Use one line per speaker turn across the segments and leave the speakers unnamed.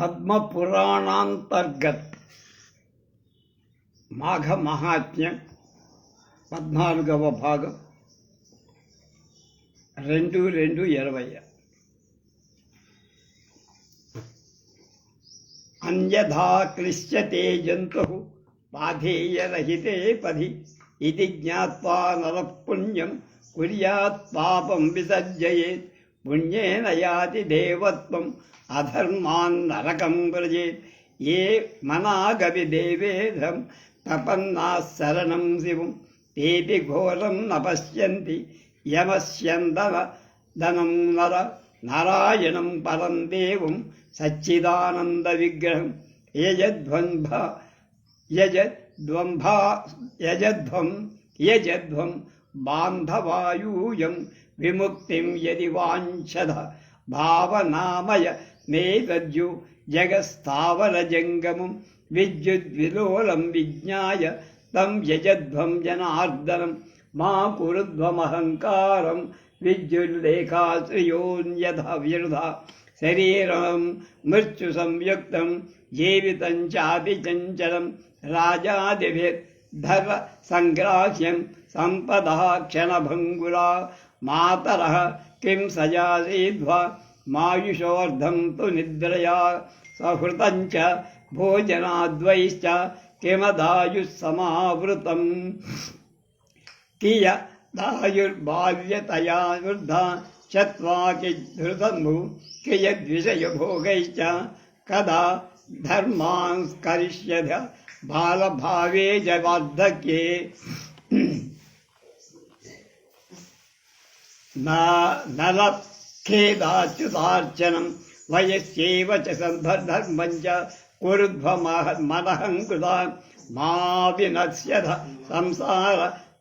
పద్మపురాణాంతర్గత్. మాఘ మహాత్మ్యం పద్నాలుగవ భాగం. రెండు రెండు ఇరవై. అన్యథా క్లిశ్యతే జంతు పాధేయరహితే పది. ఇది జ్ఞాత్వా నరపుణ్యం కుర్యాత్ పాపం విసర్జయేత్. పుణ్యేన యాతి దేవత్వం అధర్మాన్ నరకం వ్రజేత్ ఏ మనాగవి దేవేధం తపన్నా శరణం శివం. తేపి ఘోరం నపశ్యంతి యమశ్యందన ధనం నర నారాయణం పరం దేవం సచ్చిదానంద విగ్రహం. యజధ్వంభ యజద్వంభా యజధ్వం యజధ్వం బాంధవాయూయం విముక్తిం యది వాంఛద భావనామయ నేతజ్జు జగస్థావర జంగమం విద్యుద్విలోలం విజ్ఞాయ తం యజధ్వం జనార్దనం మా కురుధ్వమహంకారం విద్యుల్లేఖాశ్రయోన్యథ శరీరం మృత్యు సంయుక్తం జీవితం చాపి చంచలం రాజాదిభిర్ధర సంగ్రాహ్యం సంపద క్షణభంగురా मातर किं सजासीध्व मायुषोऽर्धं तु निद्रया सहृतं भोजनाद्वैश्च किमदायुस्समावृतम्। किय दायुर्बाल्यतया वृद्धा चत्वा किद्धृतम्भु कियद्विषयभोगैश्च कदा धर्मांस्करिष्यथ बालभावे च वार्धक्ये వార్ధక్యే నలఖేదాచ్యుతార్చనం వయస్యేవ చ సంధర్మం చ కురుధ్వమనహం కృతా మా వినశ్యధ సంసార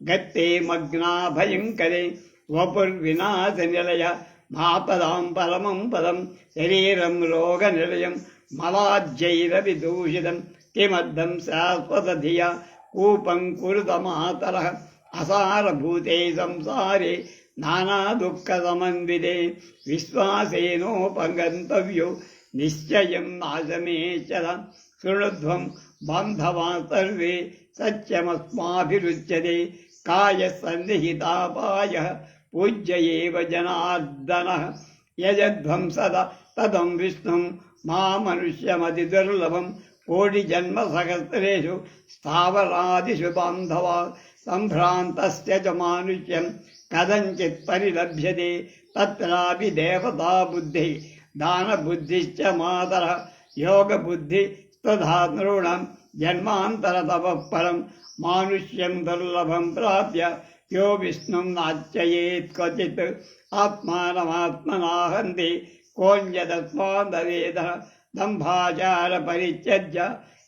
గత్తే మగ్నా భయంకరే వపుర్వినాశ నిలయ మాపదాం పరమం పదం శరీరం రోగ నిలయం మలాజ్జైరవిదూషితం కిమర్థం శాశ్వతధియ కూపం కురుత మాతర అసారభూతే సంసారే నానాదుఃఖసమన్వితే విశ్వాసేనోపగन्तవ్యో నిశ్చయం నాశమేచర శృణుధ్వం బాంధవా సర్వే సత్యమస్మాభిరుచ్యతే. కాయ సన్నిహితాపాయ పూజ్య ఏవ జనార్దన. యజధ్వం సదా తదం విష్ణుం. మా మనుష్యమతి దుర్లభం. కోటి జన్మ సహస్రేషు స్థావరాదిషు బాంధవా. సంభ్రాంతస్య చ మానుష్యం. కథంచిత్ పరిలభ్యతే తత్రాపి దేవతా బుద్ధి దాన బుద్ధిశ్చ మాతర యోగ బుద్ధి తథా నృణం జన్మాంతర తపః పరం మానుష్యం దుర్లభం ప్రాప్య యో విష్ణుం నార్చయేత్ క్వచిత్ ఆత్మానమాత్మనాహంతి కోన్యదస్మాదవేద దంభాచార పరిత్యజ్య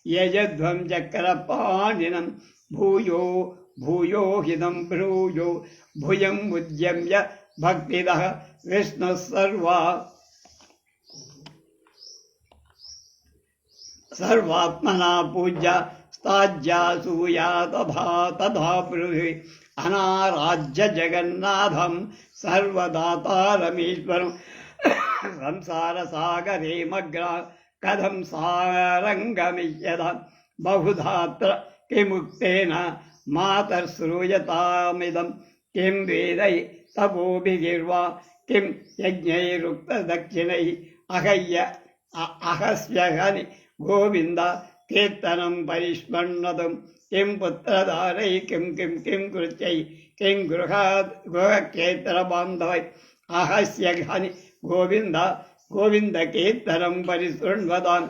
యజధ్వం చక్రపాణినం భూయో भूयो हिदं ब्रूयो भुयम् उद्यम्य भक्तिदः विष्णुः सर्वा। सर्वात्मना पूज्य स्ताज्यासूया तथा तथा ब्रूहि। अनाराज्य जगन्नाथं सर्वदातारमीश्वरं। संसारसागरे मग्रा कथं सारङ्गमिष्यत। बहुधात्र किमुक्तेन కిముక్తేన మాతర్శ్రూయతామిదం కిం వేదై తపోభిగిర్వా కిం యజ్ఞైరుక్తదక్షిణై. అహయ్య అ- అహస్యహని గోవింద కీర్తనం పరిష్మన్నతం కిం పుత్రధారై కిం కిం కిం కృత్యై కిం గృహాత్ గృహక్షేత్రబాంధవై అహస్య ఘని గోవింద గోవింద కీర్తనం పరిశృణ్వతాన్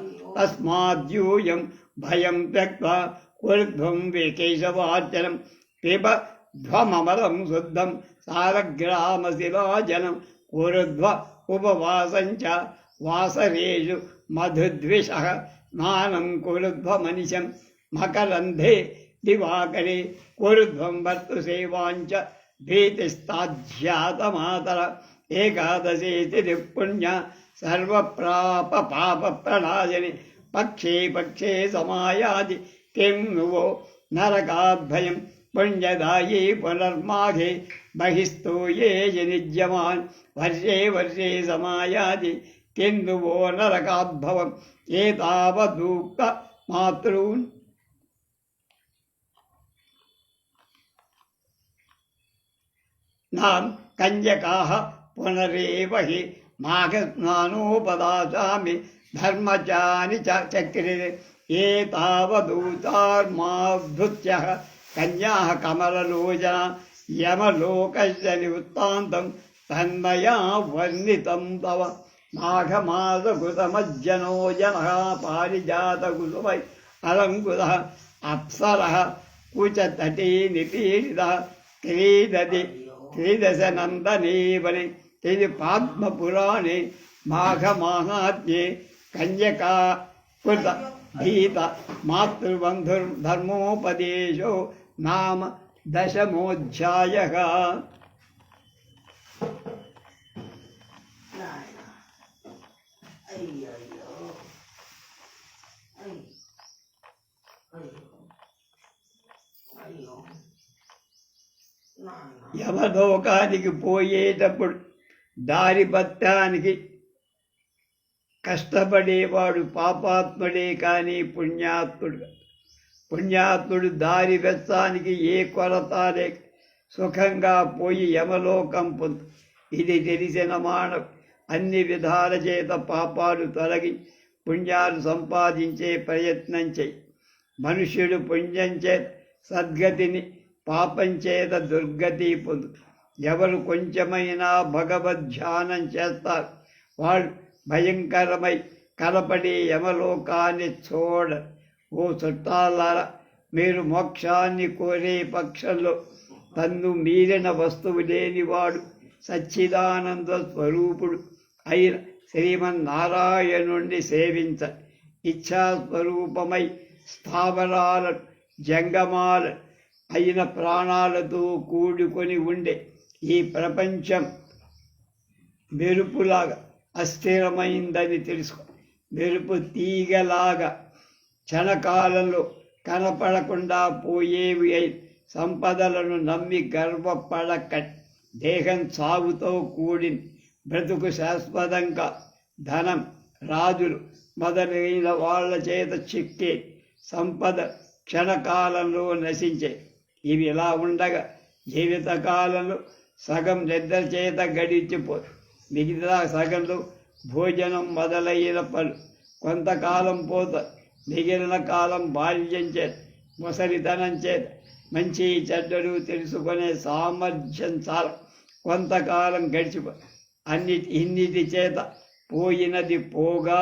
ऊर्ध्वं वेकैशवाचनं पिब ध्वममलं शुद्धं सारग्रामशिलाजलम् ऊर्ध्व उपवासं वासरेषु मधुद्विषः। स्नानं कुरुध्वमनिशं मकरन्धे दिवाकरे कुरुध्वं भीतिस्ताध्यातमातर। पक्षे पक्षे समायादि పుణ్య సర్వప్రాప పాప ప్రణాయని పక్షే పక్షే సమాయాది కిం నువో నరకాద్భయం పుణ్యదాయీ పునర్మాఘే బహిస్తూయే నిజ్యమాన్ వర్షే వర్షే సమాయాది తెన్నువో నరకాద్భవం ఏతావదూక్త మాతృన్ నాం కంజకాः పునరేవ హి కన్యాः కమలలోచన యమలోకస్య నివృత్తాంతం తన్మయా వర్ణితం తవ మాఘమాసకృతమజ్జనో జనः పారిజాతకుసుమై అలంకురः అప్సరः కుచతటీ నిపీడితः క్రీడతి త్రిదశనందనీవని ఇది పద్మపురాణే మాఘమాహాత్మ్యే కన్యకా కృత భీత మాతృబంధుర్ధర్మోపదేశో నామ దశమోధ్యాయ. యమలోకానికి పోయేటప్పుడు దారి పత్రానికి కష్టపడేవాడు పాపాత్ముడే కానీ పుణ్యాత్ముడు పుణ్యాత్ముడు దారి వెచ్చానికి ఏ కొరత లేక సుఖంగా పోయి యమలోకం పొందు. ఇది తెలిసిన మానవ అన్ని విధాల చేత పాపాలు తొలగి పుణ్యాలు సంపాదించే ప్రయత్నం చేయి. మనుష్యుడు పుణ్యం చేత సద్గతిని పాపం చేత దుర్గతి పొందు. ఎవరు కొంచెమైనా భగవద్ ధ్యానం చేస్తారు వాళ్ళు భయంకరమై కనపడి యమలోకాన్ని చూడ ఓ చుట్టాలారా మీరు మోక్షాన్ని కోరే పక్షంలో తన్ను మీరిన వస్తువు లేనివాడు సచ్చిదానంద స్వరూపుడు అయిన శ్రీమన్నారాయణుణ్ణి సేవించ ఇచ్ఛాస్వరూపమై స్థావరాల జంగమాల అయిన ప్రాణాలతో కూడుకొని ఉండే ఈ ప్రపంచం మెరుపులాగా అస్థిరమైందని తెలుసుకో. మెరుపు తీగలాగా క్షణకాలంలో కనపడకుండా పోయేవి అయి సంపదలను నమ్మి గర్వపడక దేహం సాగుతో కూడిన బ్రతుకు శాశ్వతంగా ధనం రాజులు మొదలైన వాళ్ళ చేత చిక్కే సంపద క్షణకాలంలో నశించే. ఇవి ఇలా ఉండగా జీవితకాలంలో సగం నిద్ర చేత గడిచిపో మిగతా సగలు భోజనం మొదలైన పలు కొంతకాలం పోత మిగిలిన కాలం బాల్యం చేత ముసలితనం చేత మంచి చెడ్డలు తెలుసుకునే సామర్థ్యం చాలా. కొంతకాలం గడిచిపో అన్నిటి ఇన్నిటి చేత పోయినది పోగా.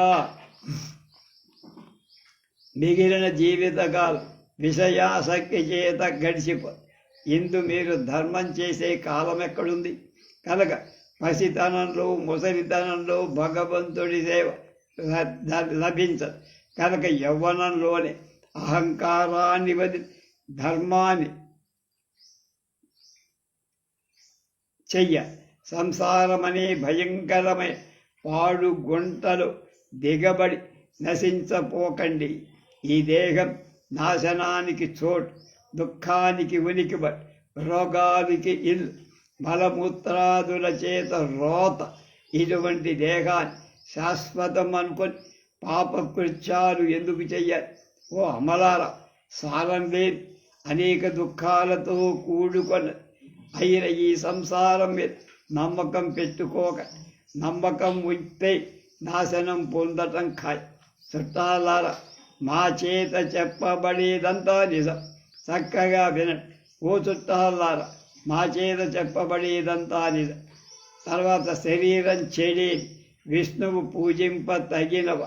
మిగిలిన జీవితకాలం విషయాసక్తి చేత గడిచిపో. ఇందు మీరు ధర్మం చేసే కాలం ఎక్కడుంది? కనుక పసితనంలో ముసలితనంలో భగవంతుడి సేవ లభించదు కనుక యవ్వనంలోనే అహంకారాన్ని వదిలి ధర్మాన్ని చెయ్య. సంసారమనే భయంకరమైన పాడు గుంటలు దిగబడి నశించపోకండి. ఈ దేహం నాశనానికి చోటు దుఃఖానికి ఉనికిబడి రోగానికి ఇల్లు. మలమూత్రాదుల చేత రోత. ఇటువంటి దేహాన్ని శాశ్వతం అనుకొని పాపకృత్యాలు ఎందుకు చెయ్యాలి? ఓ అమలార సారం లేని అనేక దుఃఖాలతో కూడుకొని అయిన ఈ సంసారం మీద నమ్మకం పెట్టుకోక నమ్మకం ఉంటే నాశనం పొందటం ఖాయం. చుట్టాలార మా చేత చెప్పబడేదంతా నిజం. చక్కగా వినండి. ఓ చుట్టాలారా మా చేత చెప్పబడేదంతా తర్వాత శరీరం చెడి విష్ణువు పూజింప తగినవ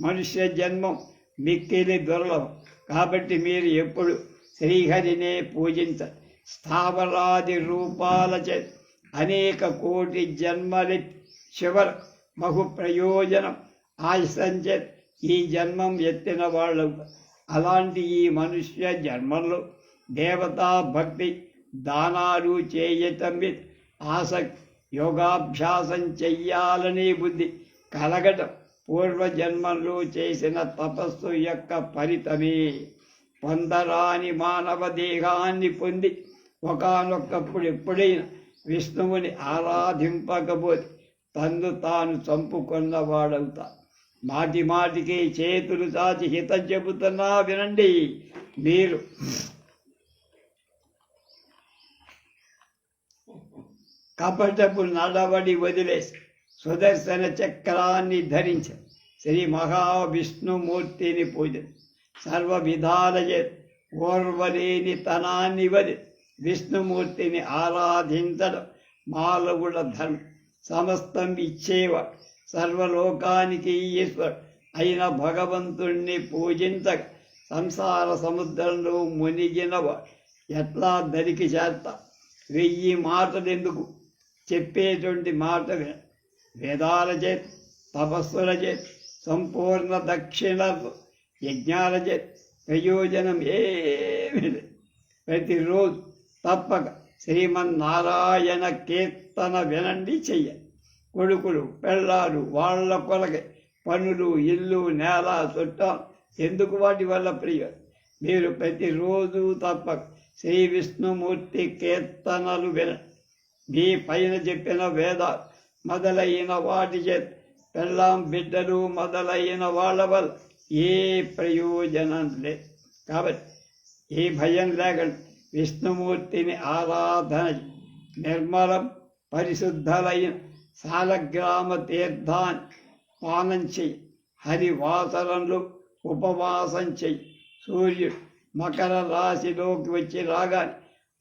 మనుష్య జన్మం మిక్కిలి దుర్లభం. కాబట్టి మీరు ఎప్పుడు శ్రీహరినే పూజించ స్థావరాది రూపాల చే అనేక కోటి జన్మలి చివర బహు ప్రయోజనం ఆశించే ఈ జన్మం ఎత్తిన వాళ్ళు. అలాంటి ఈ మనుష్య జన్మల్లో దేవతా భక్తి దానాలు చేయటం ఆసక్తి యోగాభ్యాసం చెయ్యాలనే బుద్ధి కలగటం పూర్వజన్మంలో చేసిన తపస్సు యొక్క ఫలితమే. పొందరాని మానవ దేహాన్ని పొంది ఒకనొక్కప్పుడు ఎప్పుడైనా విష్ణువుని ఆరాధింపకపోతే తన్ను తాను చంపుకున్నవాడవుతా మాటి మాటికి చేతులు చాచి హితం చెబుతున్నా వినండి. మీరు కపటపు నడవడి వదిలేసి సుదర్శన చక్రాన్ని ధరించ. శ్రీ మహావిష్ణుమూర్తిని పూజ. సర్వ విధాలయ ఓర్వలేని తనాన్ని వది. విష్ణుమూర్తిని ఆరాధించడం మానవుల ధర్మం. సమస్తం ఇచ్చేవ సర్వలోకానికి ఈశ్వరు. అయిన భగవంతుణ్ణి పూజించక సంసార సముద్రంలో మునిగినవ. ఎట్లా దరికి చేస్తా వెయ్యి మాటలెందుకు? చెప్పేటువంటి మాట విన వేదాల చేత తపస్సుల చేత సంపూర్ణ దక్షిణ యజ్ఞాల చేత ప్రయోజనం ఏమి ప్రతిరోజు తప్పక శ్రీమన్నారాయణ కీర్తన వినండి చెయ్య. కొడుకులు పెళ్ళాలు వాళ్ళ కొలకై పనులు ఇల్లు నేల చుట్టాలు ఎందుకు వాటి వల్ల ప్రియ? మీరు ప్రతిరోజు తప్పక శ్రీ విష్ణుమూర్తి కీర్తనలు విన మీ పైన చెప్పిన వేద మొదలైన వాటి చేత పెళ్ళాం బిడ్డలు మొదలైన వాళ్ళ వల్ల ఏ ప్రయోజనం లేదు కాబట్టి ఈ భయం లేకుండా విష్ణుమూర్తిని ఆరాధన నిర్మలం పరిశుద్ధలైన సాలగ్రామ తీర్థాన్ని పానం చెయ్యి హరివాసరంలో ఉపవాసం చెయ్యి సూర్యుడు మకర రాశిలోకి వచ్చి రాగాని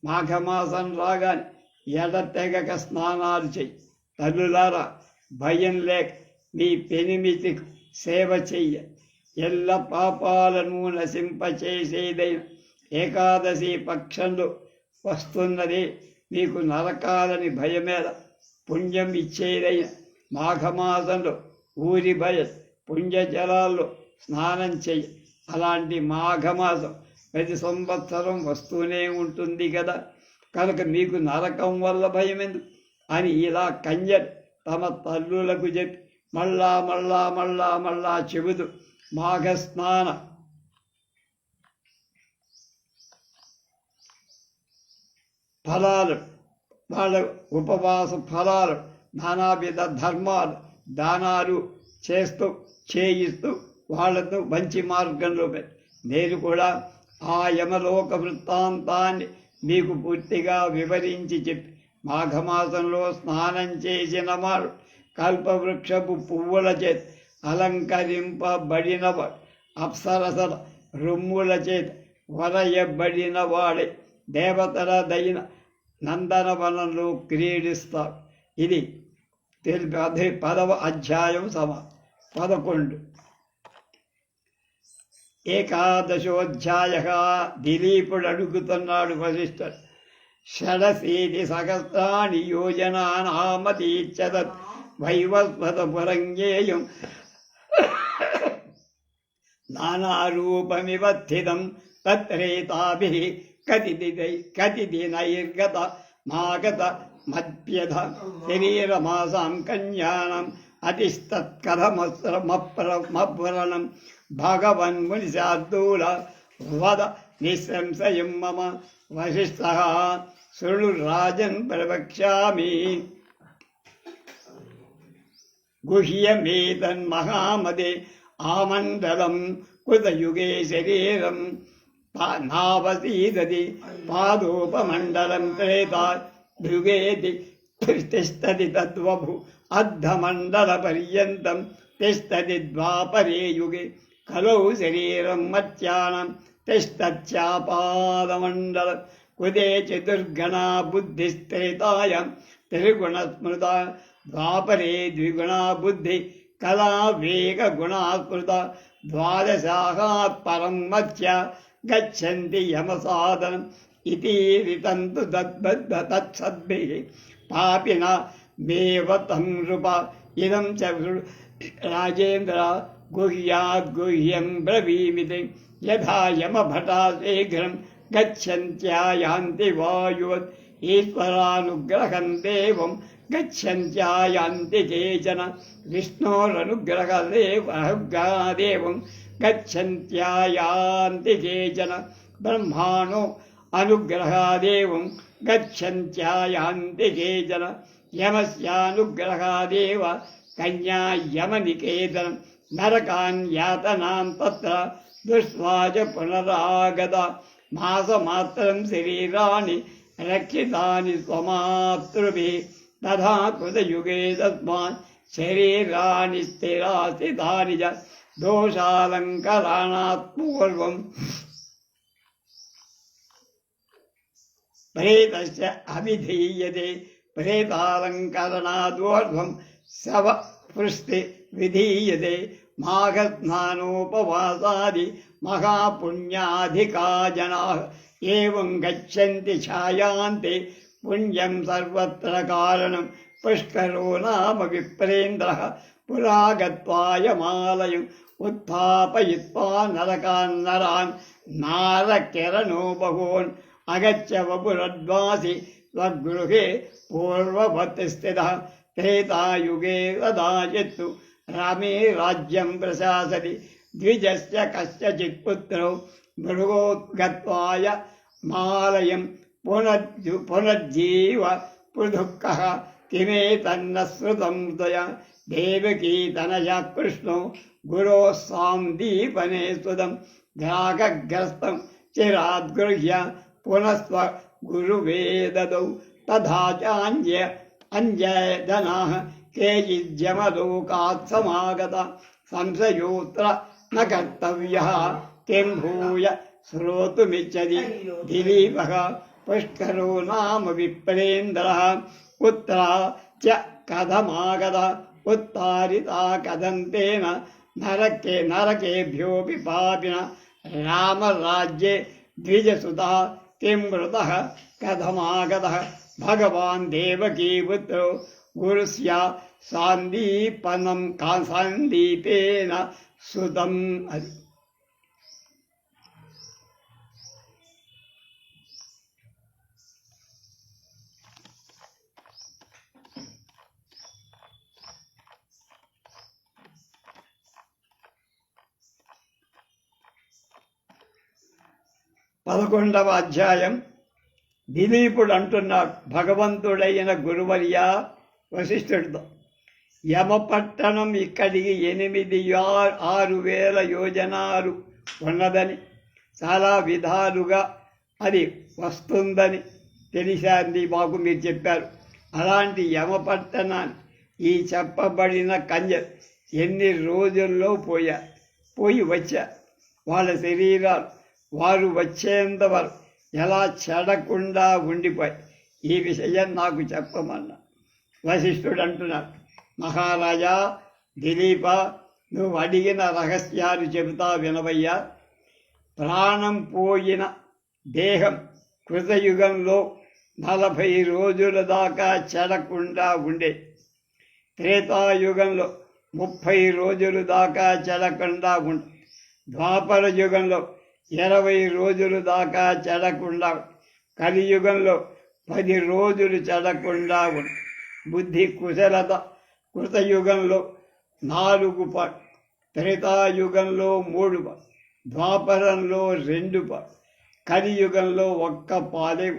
మాఘమాసం రాగాని ఎడతెగక స్నానాలు చెయ్యి. తల్లులారా భయం లేక మీ పెనిమితికి సేవ చెయ్య. ఎల్ల పాపాలను నశింపచేసేదైన ఏకాదశి పక్షంలో వస్తున్నది మీకు నరకాలని భయమేద పుణ్యం ఇచ్చేదైన మాఘమాసంలో ఊరి భయ పుణ్యజలాల్లో స్నానం చెయ్యి. అలాంటి మాఘమాసం ప్రతి సంవత్సరం వస్తూనే ఉంటుంది కదా కనుక మీకు నరకం వల్ల భయం ఎందుకు అని ఇలా కంజర్ తమ తల్లులకు చెప్పి మళ్ళా మళ్ళా మళ్ళా మళ్ళా చెబుతూ మాఘ స్నాన ఫలాలు వాళ్ళ ఉపవాస ఫలాలు నానావిధ ధర్మాలు దానాలు చేస్తూ చేయిస్తూ వాళ్ళను మంచి మార్గంలో నేను కూడా ఆ యమలోక వృత్తాంతాన్ని మీకు పూర్తిగా వివరించి చెప్పి మాఘమాసంలో స్నానం చేసిన వాడు కల్పవృక్షపు పువ్వుల చేత అలంకరింపబడినవాడు. అప్సరసల రొమ్ముల చేత వరయబడిన వాడే దేవతల దైన నందనవనంలో క్రీడిస్తాడు. ఇది తెలిపి అదే పదవ అధ్యాయం సమ పదకొండు. ఏకాదశోధ్యాయ దిలీపుడు అడుగుతున్నాడు వశిష్ఠుడు. షడశీతి సహస్రాణి యోజనానామతీచ్చదత్ వైవస్వత పురంగేయం నానారూపమివ స్థితం తత్రేతాభిः కతిదిదై కతిదినైర్గత మాగత మధ్యధ శరీరమాసాం కన్యానం అతిస్తత్కథమస్రమప్రమవ్రణం भगवन्मुनिशार्दूल वद निःसंशयं मम वसिष्ठः शृणुराजन् प्रवक्ष्यामि गुह्यमेतन्महामदे आमण्डलं कृतयुगे शरीरं नावसीदति पादोपमण्डलं त्रेता युगेति तिष्ठति तद्वभु अर्धमण्डलपर्यन्तं तिष्ठति द्वापरे युगे ఖలౌ శరీరం మత్యానం తిష్టత్యాపాదమండల కుదే చతుర్గణా బుద్ధిస్త్రేతాయం త్రిగుణస్మృత ద్వాపరే ద్విగుణా బుద్ధి కళా వేగ గుణా ద్వాదశాహ పరం మధ్య గచ్చంతి యమసాదనం ఇతీరితంతు తద్బద్ధ తత్సద్భి పాపిన మేవతం నృప ఇదం చ రాజేంద్ర गुह्या गुह्यं ब्रवीमित। यथा यम भटा शीघ्र गच्छन्त्यायान्ति वायुवत्। ईश्वरानुग्रहं देवं गच्छन्त्यायान्ति केचन। विष्णोरनुग्रहदेवनुग्रहदेवं गच्छन्त्यायान्ति केचन। ब्रह्माणो अनुग्रहादेवं गच्छन्त्यायान्ति केचन। यमस्यानुग्रहादेव कन्या यमनिकेतनम् నరకాన్ యాతనాం తత్ర దుష్వాచ పునరాగత మాసమాత్రం శరీరాన్ని రక్షితాని స్వమాతృభి తథా కృతయుగే తస్మాత్ శరీరాన్ని స్థిరాస్థితాని చ దోషాలంకరాణాత్ పూర్వం ప్రేతస్య అవిధీయతే ప్రేతాలంకరణాదోర్ధ్వం శవ పృష్టి విధీయతే మాఘస్నానోపవాసాది మహాపుణ్యాధికా జనా ఏం గచ్చంతి ఛాయాంతే పుణ్యం సర్వత్ర కారణం పుష్కరో నామ విప్రేంద్ర పురా గత్వాయమాలయం ఉత్థాపయిత్వా నరకాన్ నరాన్ నారకిరణో బహూన్ అగచ్చ వపురద్వాసి స్వగృహే పూర్వవత్ స్థిత త్రేతాయుగే रामे राज्यं प्रशासति। द्विजस्य कस्यचित्पुत्रौ भृगो गत्वाय मालयं पुनर्जु, पुनर्जीव पृथुक्कः किमे तन्न श्रुतं त्वया देवकी तनया कृष्णो गुरोः सां दीपने सुदं। घ्रागग्रस्तं चिराद्गृह्य पुनस्व गुरुवे ददौ। तथा चाञ्जय अञ्जयजनाः केचिद्यमलोकात्समागता संशयोत्र न कर्तव्यः। किं भूय? श्रोतुमिच्छति। दिलीपः पुष्करो नाम विप्रेन्द्रः। पुत्र च कथमागत? उत्तारिता कथं तेन नरके नरकेभ्योऽपि पापिन रामराज्ये द्विजसुतः किं मृतः कथमागतः। भगवान् देवकीपुत्रो గురుస్యా సాందీపనం కా సాందీపేన సుతం అది పదకొండవ అధ్యాయం. దిలీపుడు అంటున్నాడు భగవంతుడైన గురువర్య వశిష్ఠుడితో యమపట్టణం ఇక్కడికి ఎనిమిది ఆ- ఆరు వేల యోజనాలు ఉన్నదని చాలా విధాలుగా అది వస్తుందని తెలిసింది మాకు మీరు చెప్పారు. అలాంటి యమపట్టణాన్ని ఈ చెప్పబడిన కంజ ఎన్ని రోజుల్లో పోయా పోయి వచ్చా? వాళ్ళ శరీరాలు వారు వచ్చేంత వరకు ఎలా చెడకుండా ఉండిపోయి? ఈ విషయం నాకు చెప్పమన్నా. వశిష్ఠుడు అంటున్నాడు. మహారాజా దిలీప నువ్వు అడిగిన రహస్యాలు చెబుతా వినవయ్యా. ప్రాణం పోయిన దేహం కృతయుగంలో నలభై రోజుల దాకా చెడకుండా ఉండే. త్రేతాయుగంలో ముప్పై రోజులు దాకా చెడకుండా ఉండే. ద్వాపర యుగంలో ఇరవై రోజులు దాకా చెడకుండా కలియుగంలో పది రోజులు చెడకుండా ఉండే. బుద్ధి కుశలత కృతయుగంలో నాలుగు ప త్రేతాయుగంలో మూడు ప ద్వాపరంలో రెండు ప కలియుగంలో ఒక్క పాదే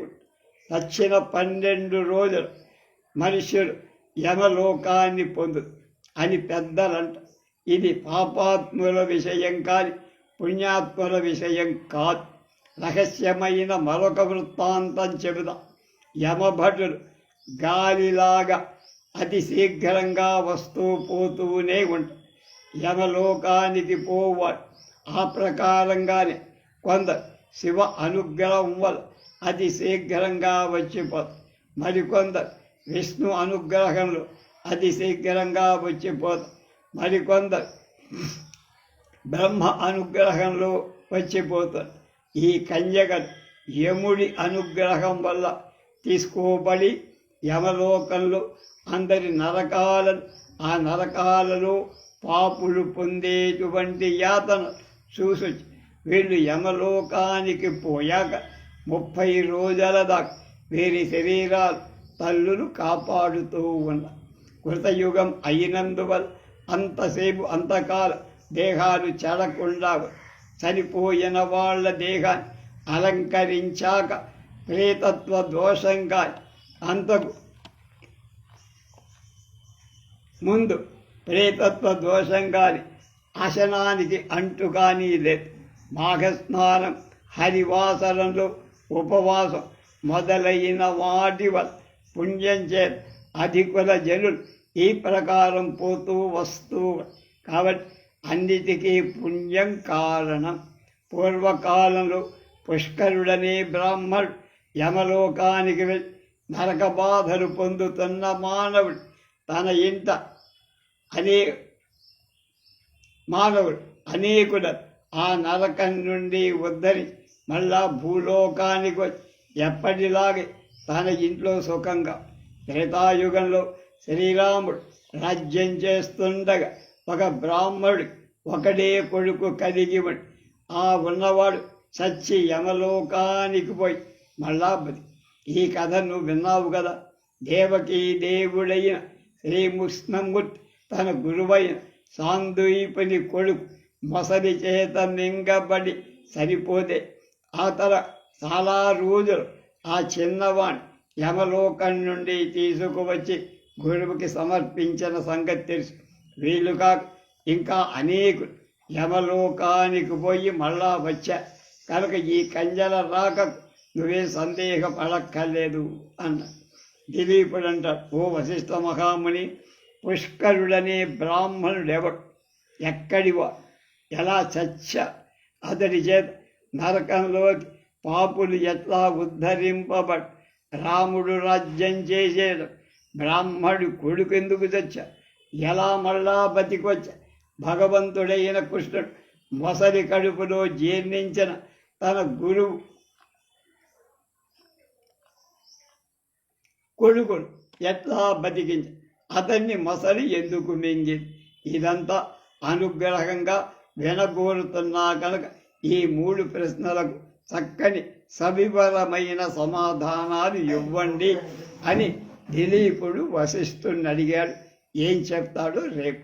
దక్షిణ వచ్చిన పన్నెండు రోజులు మనుషులు యమలోకాన్ని పొందు అని పెద్దలంట. ఇది పాపాత్ముల విషయం కాని పుణ్యాత్ముల విషయం కాదు. రహస్యమైన మరొక వృత్తాంతం చెబుదా. యమభటులు గాలిలాగా అతి శీఘ్రంగా వస్తూ పోతూనే ఉంటాయి యమలోకానికి పోవాడు ఆ ప్రకారంగానే కొందరు శివ అనుగ్రహం వల్ల అతి శీఘ్రంగా వచ్చిపోతారు మరికొందరు విష్ణు అనుగ్రహంలో అతి శీఘ్రంగా వచ్చిపోతారు మరికొందరు బ్రహ్మ అనుగ్రహంలో వచ్చిపోతారు ఈ కన్యక యముడి అనుగ్రహం వల్ల తీసుకోబడి యమలోకంలో అందరి నరకాలను ఆ నరకాలలో పాపులు పొందేటువంటి యాతన చూసి వీళ్ళు యమలోకానికి పోయాక ముప్పై రోజుల దాకా వీరి శరీరాలు తల్లులు కాపాడుతూ ఉన్న కృతయుగం అయినందువల్ల అంతసేపు అంతకాలం దేహాలు చెడకుండా చనిపోయిన వాళ్ళ దేహాన్ని అలంకరించాక ప్రేతత్వ దోషంగా అంతకు ముందు ప్రేతత్వ దోషం కాని అశనానికి అంటు కానీ లేదు మాఘస్నానం హరివాసరంలో ఉపవాసం మొదలైన వాటి వల్ల పుణ్యం చే అధికుల జనులు ఈ ప్రకారం పోతూ వస్తూ కాబట్టి అన్నిటికీ పుణ్యం కారణం. పూర్వకాలంలో పుష్కరుడనే బ్రాహ్మణుడు యమలోకానికి వెళ్ళి నరక బాధలు పొందుతున్న మానవుడు తన ఇంట అనే మానవుడు అనేకుల ఆ నరకం నుండి ఉద్ధరి మళ్ళా భూలోకానికి వచ్చి ఎప్పటిలాగే తన ఇంట్లో సుఖంగా త్రేతాయుగంలో శ్రీరాముడు రాజ్యం చేస్తుండగా ఒక బ్రాహ్మణుడు ఒకడే కొడుకు కలిగి ఉండి ఆ ఉన్నవాడు చచ్చి యమలోకానికి పోయి మళ్ళా బతి ఈ కథ నువ్వు విన్నావు కదా? దేవకి దేవుడైన శ్రీకృష్ణమూర్తి తన గురువైన సాందుయిపని కొడుకు మొసలి చేత మింగబడి సరిపోతే ఆ తర చాలా రోజులు ఆ చిన్నవాణ్ణి యమలోకం నుండి తీసుకువచ్చి గురువుకి సమర్పించిన సంగతి తెలుసు. వీళ్ళు కాక ఇంకా అనేకులు యమలోకానికి పోయి మళ్ళా వచ్చా కనుక ఈ కంజల రాక నువ్వే సందేహపడక్కర్లేదు అన్న. దిలీపుడు ఓ వశిష్ఠ మహాముని పుష్కరుడనే బ్రాహ్మణుడెవడు? ఎక్కడివా? ఎలా చచ్చ? అతడి చేత నరకంలోకి పాపులు ఎట్లా ఉద్ధరింపబడు? రాముడు రాజ్యం చేసేడు. బ్రాహ్మడు కొడుకు ఎందుకు చచ్చా? ఎలా మళ్ళా బతికొచ్చా? భగవంతుడైన కృష్ణుడు మొసలి కడుపులో జీర్ణించిన తన గురువు కొడుకును ఎట్లా బతికించి? అతన్ని మొసలి ఎందుకు మింగింది ఇదంతా అనుగ్రహంగా వినగోరుతున్నా కనుక ఈ మూడు ప్రశ్నలకు చక్కని సవివరమైన సమాధానాలు ఇవ్వండి అని దిలీపుడు వశిష్ఠుని అడిగాడు. ఏం చెప్తాడో రేపు